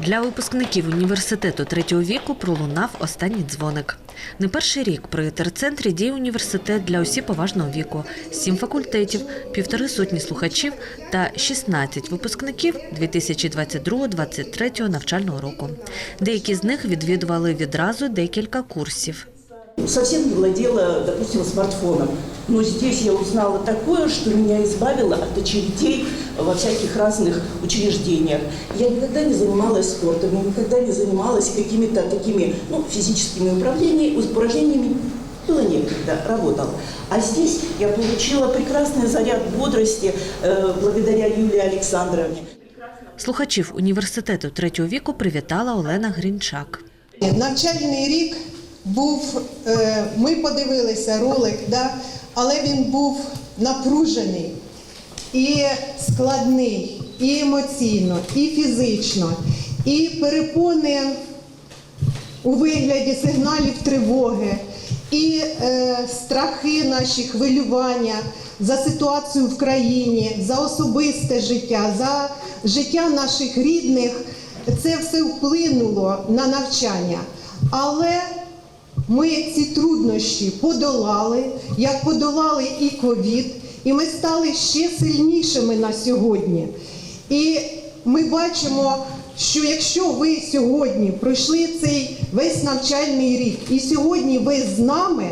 Для випускників університету третього віку пролунав останній дзвоник. Не перший рік при терцентрі діє університет для осіб поважного віку, сім факультетів, півтори сотні слухачів та 16 випускників 2022-2023 навчального року. Деякі з них відвідували відразу декілька курсів. совсем не владела, допустим, смартфоном. Но здесь я узнала такое, что меня избавило от очередей во всяких разных учреждениях. Я никогда не занималась спортом, я никогда не занималась какими-то такими ну, физическими управлениями, упражнениями. Было некогда, работала. А здесь я получила прекрасный заряд бодрости э, благодаря Юлии Александровне. Слухачів університету третього віку привітала Олена Грінчак. Навчальний рік був, е, ми подивилися ролик, да, але він був напружений і складний, і емоційно, і фізично, і перепони у вигляді сигналів тривоги, і е, страхи наші, хвилювання за ситуацію в країні, за особисте життя, за життя наших рідних. Це все вплинуло на навчання. Але ми ці труднощі подолали, як подолали і ковід, і ми стали ще сильнішими на сьогодні. І ми бачимо, що якщо ви сьогодні пройшли цей весь навчальний рік, і сьогодні ви з нами,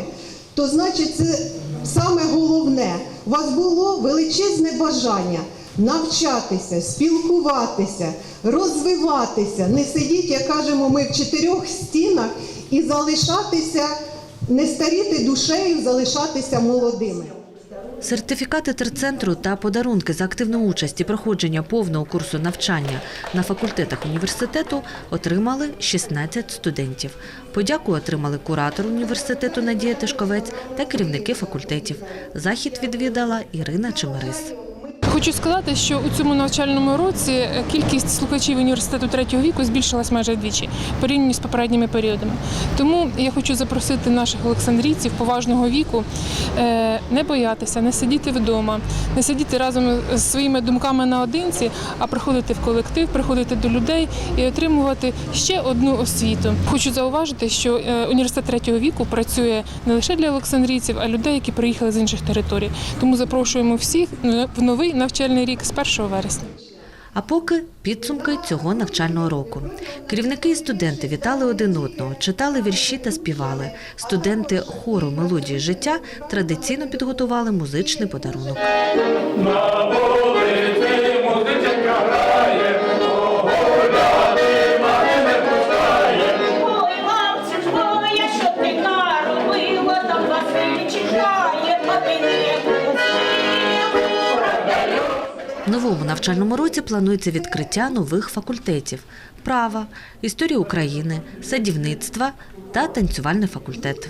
то значить це саме головне. У вас було величезне бажання навчатися, спілкуватися, розвиватися, не сидіти, як кажемо, ми в чотирьох стінах і залишатися, не старіти душею, залишатися молодими. Сертифікати терцентру та подарунки за активну участь і проходження повного курсу навчання на факультетах університету отримали 16 студентів. Подяку отримали куратор університету Надія Тишковець та керівники факультетів. Захід відвідала Ірина Чемерис. Хочу сказати, що у цьому навчальному році кількість слухачів університету третього віку збільшилась майже вдвічі порівняно з попередніми періодами. Тому я хочу запросити наших олександрійців поважного віку е, не боятися, не сидіти вдома, не сидіти разом з своїми думками наодинці, а приходити в колектив, приходити до людей і отримувати ще одну освіту. Хочу зауважити, що е, університет третього віку працює не лише для олександрійців, а людей, які приїхали з інших територій. Тому запрошуємо всіх в новий навчальний рік з 1 вересня. А поки підсумки цього навчального року. Керівники і студенти вітали один одного, читали вірші та співали. Студенти хору мелодії життя традиційно підготували музичний подарунок. В новому навчальному році планується відкриття нових факультетів: права, історія України, садівництва та танцювальний факультет.